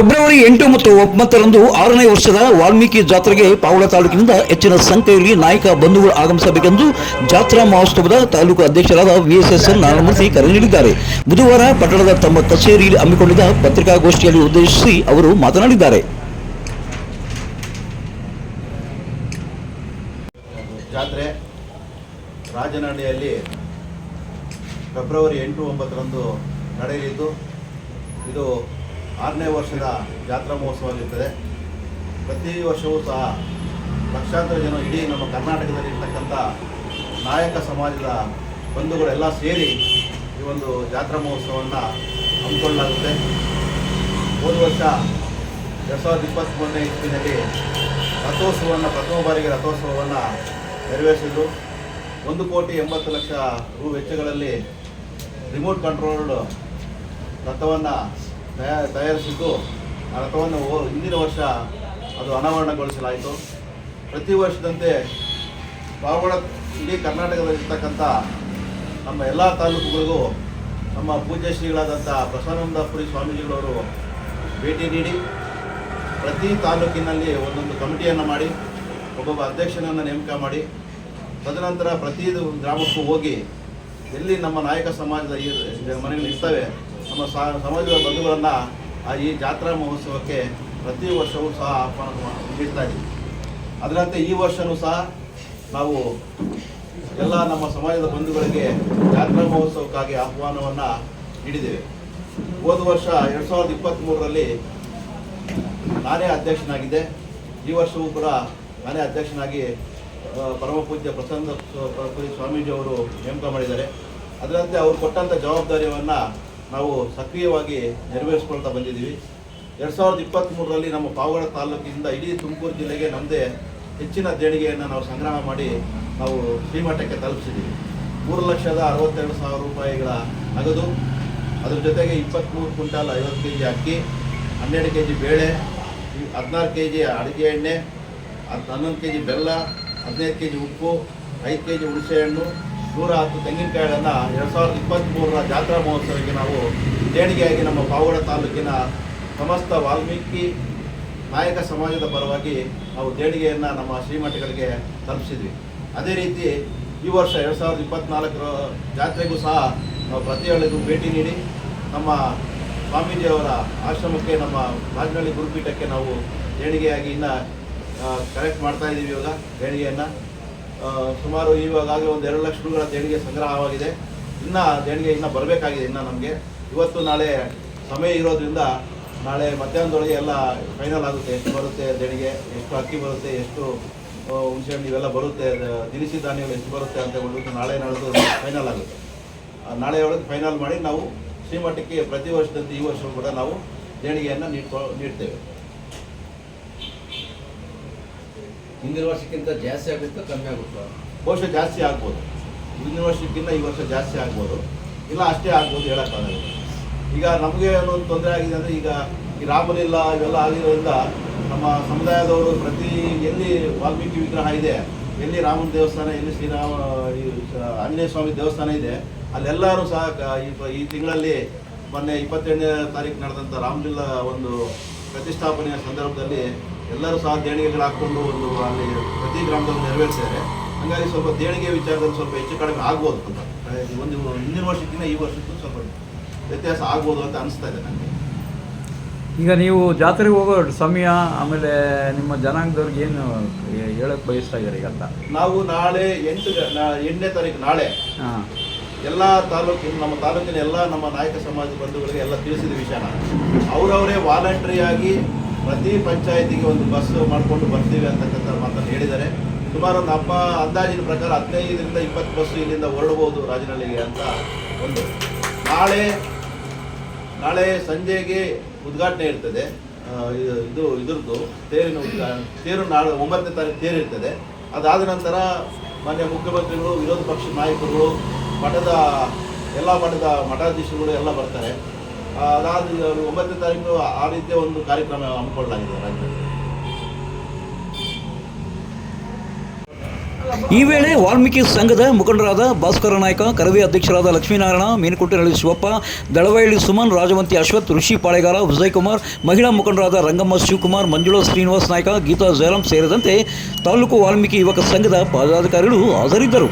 February ಎಂಟು ಮತ್ತು ಒಂಬತ್ತರಂದು ಆರನೇ ವರ್ಷದ ವಾಲ್ಮೀಕಿ ಜಾತ್ರೆಗೆ ಪಾವಳ ತಾಲೂಕಿನಿಂದ ಹೆಚ್ಚಿನ ಸಂಖ್ಯೆಯಲ್ಲಿ ನಾಯಕ ಬಂಧುಗಳು ಆಗಮಿಸಬೇಕೆಂದು ಜಾತ್ರಾ ಮಹೋತ್ಸವದ ತಾಲೂಕು ಅಧ್ಯಕ್ಷರಾದ ವಿಎಸ್ಎಸ್ ನಾರಾಯಣಮೂರ್ತಿ ಕರೆ ನೀಡಿದ್ದಾರೆ. ಬುಧವಾರ ಪಟ್ಟಣದ ತಮ್ಮ ಕಚೇರಿಯಲ್ಲಿ ಹಮ್ಮಿಕೊಂಡಿದ್ದ ಪತ್ರಿಕಾಗೋಷ್ಠಿಯಲ್ಲಿ ಉದ್ದೇಶಿಸಿ ಅವರು ಮಾತನಾಡಿದ್ದಾರೆ. ಜಾತ್ರೆ ರಾಜನಹಳ್ಳಿಯಲ್ಲಿ ಫೆಬ್ರವರಿ ಎಂಟು ಒಂಬತ್ತರಂದು ನಡೆಯಲಿದ್ದು, ಇದು ಆರನೇ ವರ್ಷದ ಜಾತ್ರಾ ಮಹೋತ್ಸವವಾಗಿರ್ತದೆ. ಪ್ರತಿ ವರ್ಷವೂ ಸಹ ಲಕ್ಷಾಂತರ ಜನ ಇಡೀ ನಮ್ಮ ಕರ್ನಾಟಕದಲ್ಲಿ ಇರ್ತಕ್ಕಂಥ ನಾಯಕ ಸಮಾಜದ ಬಂಧುಗಳೆಲ್ಲ ಸೇರಿ ಈ ಒಂದು ಜಾತ್ರಾ ಮಹೋತ್ಸವವನ್ನು ಹಮ್ಮಿಕೊಳ್ಳಲಾಗುತ್ತೆ. ಹೋದ ವರ್ಷ ಎರಡು ಸಾವಿರದ ಇಪ್ಪತ್ತ್ಮೂರನೇ ಇಸ್ವಿನಲ್ಲಿ ರಥೋತ್ಸವವನ್ನು, ಪ್ರಥಮ ಬಾರಿಗೆ ರಥೋತ್ಸವವನ್ನು ನೆರವೇರಿಸಿದರು. ಒಂದು ಕೋಟಿ ಎಂಬತ್ತು ಲಕ್ಷ ರು ವೆಚ್ಚಗಳಲ್ಲಿ ರಿಮೋಟ್ ಕಂಟ್ರೋಲ್ಡ್ ರಥವನ್ನು ತಯಾ ತಯಾರಿಸಿದ್ದು ಆ ರಥವನ್ನು ಹಿಂದಿನ ವರ್ಷ ಅದು ಅನಾವರಣಗೊಳಿಸಲಾಯಿತು. ಪ್ರತಿ ವರ್ಷದಂತೆ ಪಾವಗಡ ಇಡೀ ಕರ್ನಾಟಕದಲ್ಲಿರ್ತಕ್ಕಂಥ ನಮ್ಮ ಎಲ್ಲ ತಾಲೂಕುಗಳಿಗೂ ನಮ್ಮ ಪೂಜ್ಯ ಶ್ರೀಗಳಾದಂಥ ಬಸವಾನಂದಪುರಿ ಸ್ವಾಮೀಜಿಗಳವರು ಭೇಟಿ ನೀಡಿ ಪ್ರತಿ ತಾಲೂಕಿನಲ್ಲಿ ಒಂದೊಂದು ಕಮಿಟಿಯನ್ನು ಮಾಡಿ, ಒಬ್ಬೊಬ್ಬ ಅಧ್ಯಕ್ಷನನ್ನು ನೇಮಕ ಮಾಡಿ, ತದನಂತರ ಪ್ರತಿ ಗ್ರಾಮಕ್ಕೂ ಹೋಗಿ ಎಲ್ಲಿ ನಮ್ಮ ನಾಯಕ ಸಮಾಜದ ಈ ಮನೆಗಳು ಇರ್ತವೆ ನಮ್ಮ ಸಮಾಜದ ಬಂಧುಗಳನ್ನು ಈ ಜಾತ್ರಾ ಮಹೋತ್ಸವಕ್ಕೆ ಪ್ರತಿ ವರ್ಷವೂ ಸಹ ಆಹ್ವಾನ ನೀಡ್ತಾ ಇದ್ದೀವಿ. ಅದರಂತೆ ಈ ವರ್ಷವೂ ಸಹ ನಾವು ಎಲ್ಲ ನಮ್ಮ ಸಮಾಜದ ಬಂಧುಗಳಿಗೆ ಜಾತ್ರಾ ಮಹೋತ್ಸವಕ್ಕಾಗಿ ಆಹ್ವಾನವನ್ನು ನೀಡಿದ್ದೇವೆ. ಹೋದ ವರ್ಷ ಎರಡು ಸಾವಿರದ ಇಪ್ಪತ್ತ್ಮೂರರಲ್ಲಿ ನಾನೇ ಅಧ್ಯಕ್ಷನಾಗಿದ್ದೆ. ಈ ವರ್ಷವೂ ಕೂಡ ನಾನೇ ಅಧ್ಯಕ್ಷನಾಗಿ ಪರಮಪೂಜ್ಯ ಪರಮ ಪೂಜ್ಯ ಪ್ರಸನ್ನ ಸ್ವಾಮೀಜಿ ಅವರು ನೇಮಕ ಮಾಡಿದ್ದಾರೆ. ಅದರಂತೆ ಅವರು ಕೊಟ್ಟಂಥ ಜವಾಬ್ದಾರಿಯನ್ನು ನಾವು ಸಕ್ರಿಯವಾಗಿ ನೆರವೇರಿಸ್ಕೊಳ್ತಾ ಬಂದಿದ್ದೀವಿ. ಎರಡು ಸಾವಿರದ ಇಪ್ಪತ್ತ್ಮೂರರಲ್ಲಿ ನಮ್ಮ ಪಾವಗಡ ತಾಲೂಕಿನಿಂದ ಇಡೀ ತುಮಕೂರು ಜಿಲ್ಲೆಗೆ ನಮ್ಮದೇ ಹೆಚ್ಚಿನ ದೇಣಿಗೆಯನ್ನು ನಾವು ಸಂಗ್ರಹ ಮಾಡಿ ನಾವು ಶ್ರೀಮಠಕ್ಕೆ ತಲುಪಿಸಿದ್ದೀವಿ. ಮೂರು ಲಕ್ಷದ ಅರವತ್ತೆರಡು ಸಾವಿರ ರೂಪಾಯಿಗಳ ನಗದು, ಅದ್ರ ಜೊತೆಗೆ ಇಪ್ಪತ್ತ್ಮೂರು ಕ್ವಿಂಟಾಲ್ ಐವತ್ತು ಕೆ ಜಿ ಅಕ್ಕಿ, ಹನ್ನೆರಡು ಕೆ ಜಿ ಬೇಳೆ, ಹದಿನಾರು ಕೆ ಜಿ ಅಡುಗೆ ಎಣ್ಣೆ ಹನ್ನೊಂದು ಕೆ ಜಿ ಬೆಲ್ಲ, ಹದಿನೈದು ಕೆ ಜಿ ಉಪ್ಪು, ಐದು ಕೆ ಜಿ ಹುಣಸೆಹಣ್ಣು ನೂರ ಹತ್ತು ತೆಂಗಿನಕಾಯಿಗಳನ್ನು ಎರಡು ಸಾವಿರದ ಇಪ್ಪತ್ತ್ಮೂರರ ಜಾತ್ರಾ ಮಹೋತ್ಸವಕ್ಕೆ ನಾವು ದೇಣಿಗೆಯಾಗಿ ನಮ್ಮ ಪಾವಗಡ ತಾಲೂಕಿನ ಸಮಸ್ತ ವಾಲ್ಮೀಕಿ ನಾಯಕ ಸಮಾಜದ ಪರವಾಗಿ ನಾವು ದೇಣಿಗೆಯನ್ನು ನಮ್ಮ ಶ್ರೀಮಠಗಳಿಗೆ ತಲುಪಿಸಿದ್ವಿ. ಅದೇ ರೀತಿ ಈ ವರ್ಷ ಎರಡು ಸಾವಿರದ ಇಪ್ಪತ್ತ್ನಾಲ್ಕರ ಜಾತ್ರೆಗೂ ಸಹ ನಾವು ಪ್ರತಿ ಹಳ್ಳಿಗೂ ಭೇಟಿ ನೀಡಿ ನಮ್ಮ ಸ್ವಾಮೀಜಿಯವರ ಆಶ್ರಮಕ್ಕೆ, ನಮ್ಮ ರಾಜನಹಳ್ಳಿ ಗುರುಪೀಠಕ್ಕೆ ನಾವು ದೇಣಿಗೆಯಾಗಿ ಇನ್ನು ಕರೆಕ್ಟ್ ಮಾಡ್ತಾ ಇದ್ದೀವಿ ಇವಾಗ ದೇಣಿಗೆಯನ್ನು. ಸುಮಾರು ಇವಾಗಲೇ ಒಂದು ಎರಡು ಲಕ್ಷ ರೂಗಳ ದೇಣಿಗೆ ಸಂಗ್ರಹವಾಗಿದೆ. ಇನ್ನು ದೇಣಿಗೆ ಇನ್ನೂ ಬರಬೇಕಾಗಿದೆ ಇನ್ನು ನಮಗೆ. ಇವತ್ತು ನಾಳೆ ಸಮಯ ಇರೋದ್ರಿಂದ ನಾಳೆ ಮಧ್ಯಾಹ್ನದೊಳಗೆ ಎಲ್ಲ ಫೈನಲ್ ಆಗುತ್ತೆ. ಎಷ್ಟು ಬರುತ್ತೆ ದೇಣಿಗೆ, ಎಷ್ಟು ಅಕ್ಕಿ ಬರುತ್ತೆ, ಎಷ್ಟು ಹುಣಸೆಹಣ್ಣು ಇವೆಲ್ಲ ಬರುತ್ತೆ ದಿನಸಿ ಧಾನ್ಯಗಳು ಎಷ್ಟು ಬರುತ್ತೆ ಅಂತ ಹೇಳ್ಬಿಟ್ಟು ನಾಳೆ ನಾಳೆದು ಫೈನಲ್ ಆಗುತ್ತೆ. ನಾಳೆ ಒಳಗೆ ಫೈನಲ್ ಮಾಡಿ ನಾವು ಶ್ರೀಮಠಕ್ಕೆ ಪ್ರತಿ ವರ್ಷದಂತೆ ಈ ವರ್ಷವೂ ಕೂಡ ನಾವು ದೇಣಿಗೆಯನ್ನು ನೀಡ್ತೇವೆ. ಹಿಂದಿನ ವರ್ಷಕ್ಕಿಂತ ಜಾಸ್ತಿ ಆಗುತ್ತೋ ಕಮ್ಮಿ ಆಗುತ್ತೋ ಬಹುಶಃ ಜಾಸ್ತಿ ಆಗ್ಬೋದು. ಹಿಂದಿನ ವರ್ಷಕ್ಕಿಂತ ಈ ವರ್ಷ ಜಾಸ್ತಿ ಆಗ್ಬೋದು. ಇಲ್ಲ, ಅಷ್ಟೇ ಆಗ್ಬೋದು ಹೇಳೋಕ್ಕಾಗಲ್ಲ ಈಗ ನಮಗೆ ಏನೊಂದು ತೊಂದರೆ ಆಗಿದೆ ಅಂದರೆ ಈಗ ಈ ರಾಮಲೀಲ ಇವೆಲ್ಲ ಆಗಿರೋದ್ರಿಂದ ನಮ್ಮ ಸಮುದಾಯದವರು ಪ್ರತಿ ಎಲ್ಲಿ ವಾಲ್ಮೀಕಿ ವಿಗ್ರಹ ಇದೆ, ಎಲ್ಲಿ ರಾಮನ ದೇವಸ್ಥಾನ, ಎಲ್ಲಿ ಶ್ರೀರಾಮ ಆಂಜನೇಯ ಸ್ವಾಮಿ ದೇವಸ್ಥಾನ ಇದೆ, ಅಲ್ಲೆಲ್ಲರೂ ಸಹ ಈ ತಿಂಗಳಲ್ಲಿ ಮೊನ್ನೆ ಇಪ್ಪತ್ತೆರಡನೇ ತಾರೀಕು ನಡೆದಂಥ ರಾಮಲೀಲಾ ಒಂದು ಪ್ರತಿಷ್ಠಾಪನೆಯ ಸಂದರ್ಭದಲ್ಲಿ ಎಲ್ಲರೂ ಸಹ ದೇಣಿಗೆಗಳು ಹಾಕ್ಕೊಂಡು ಒಂದು ಅಲ್ಲಿ ಪ್ರತಿ ಗ್ರಾಮದಲ್ಲಿ ನೆರವೇರಿಸಿದ್ದಾರೆ. ಹಾಗಾಗಿ ಸ್ವಲ್ಪ ದೇಣಿಗೆ ವಿಚಾರದಲ್ಲಿ ಸ್ವಲ್ಪ ಹೆಚ್ಚು ಕಡಿಮೆ ಆಗ್ಬೋದು ಅಂತ. ಒಂದು ಹಿಂದಿನ ವರ್ಷಕ್ಕಿಂತ ಈ ವರ್ಷಕ್ಕೂ ಸ್ವಲ್ಪ ವ್ಯತ್ಯಾಸ ಆಗ್ಬೋದು ಅಂತ ಅನಿಸ್ತಾ ಇದೆ ನನಗೆ. ಈಗ ನೀವು ಜಾತ್ರೆಗೆ ಹೋಗೋ ಸಮಯ ಆಮೇಲೆ ನಿಮ್ಮ ಜನಾಂಗದವ್ರಿಗೆ ಏನು ಹೇಳಕ್ ಬಯಸ್ತಾ ಇದ್ದಾರೆ ಈಗ ಅಂತ? ನಾವು ನಾಳೆ ಎಂಟು ಎಂಟನೇ ತಾರೀಕು ನಾಳೆ ಎಲ್ಲ ತಾಲೂಕಿನ ನಮ್ಮ ತಾಲೂಕಿನ ಎಲ್ಲ ನಮ್ಮ ನಾಯಕ ಸಮಾಜ ಬಂಧುಗಳಿಗೆ ಎಲ್ಲ ತಿಳಿಸಿದ ವಿಷಯನ ಅವರವರೇ ವಾಲಂಟ್ರಿಯಾಗಿ ಪ್ರತಿ ಪಂಚಾಯಿತಿಗೆ ಒಂದು ಬಸ್ ಮಾಡಿಕೊಂಡು ಬರ್ತೀವಿ ಅಂತಕ್ಕಂಥ ಮಾತನ್ನು ಹೇಳಿದ್ದಾರೆ. ಸುಮಾರು ನಮ್ಮ ಅಂದಾಜಿನ ಪ್ರಕಾರ ಹದಿನೈದರಿಂದ ಇಪ್ಪತ್ತು ಬಸ್ಸು ಇಲ್ಲಿಂದ ಹೊರಡಬಹುದು ರಾಜನಹಳ್ಳಿಗೆ ಅಂತ ಒಂದು. ನಾಳೆ ನಾಳೆ ಸಂಜೆಗೆ ಉದ್ಘಾಟನೆ ಇರ್ತದೆ. ಇದು- ಇದರದ್ದು ತೇರಿನ ಉದ್ಘಾಟನೆ ತೇರು ನಾಳೆ, ಒಂಬತ್ತನೇ ತಾರೀಕು ತೇರಿರ್ತದೆ ಅದಾದ ನಂತರ ಮಾನ್ಯ ಮುಖ್ಯಮಂತ್ರಿಗಳು, ವಿರೋಧ ಪಕ್ಷದ ನಾಯಕರುಗಳು, ಮಠದ, ಎಲ್ಲ ಮಠದ ಮಠಾಧೀಶರುಗಳು ಎಲ್ಲ ಬರ್ತಾರೆ. ಅದಾದ ಒಂಬತ್ತನೇ ತಾರೀಕು ಆ ರೀತಿಯ ಒಂದು ಕಾರ್ಯಕ್ರಮ ಹಮ್ಮಿಕೊಳ್ಳಲಾಗಿದೆ ಈ ವೇಳೆ ವಾಲ್ಮೀಕಿ ಸಂಘದ ಮುಖಂಡರಾದ ಭಾಸ್ಕರ ನಾಯ್ಕ, ಕರವಿ ಅಧ್ಯಕ್ಷರಾದ ಲಕ್ಷ್ಮೀನಾರಾಯಣ ಮೀನುಕುಂಟೆನಹಳ್ಳಿ ಶಿವಪ್ಪ ದಳವಳ್ಳಿ ಸುಮನ್, ರಾಜವಂತಿ ಅಶ್ವತ್ ಋಷಿ ಪಾಳೆಗಾರ ವಿಜಯ್ ಕುಮಾರ್ ಮಹಿಳಾ ಮುಖಂಡರಾದ ರಂಗಮ್ಮ ಶಿವಕುಮಾರ್, ಮಂಜುಳಾ ಶ್ರೀನಿವಾಸ್ ನಾಯ್ಕ, ಗೀತಾ ಜಯರಾಮ್ ಸೇರಿದಂತೆ ತಾಲೂಕು ವಾಲ್ಮೀಕಿ ಯುವಕ ಸಂಘದ ಪದಾಧಿಕಾರಿಗಳು ಹಾಜರಿದ್ದರು.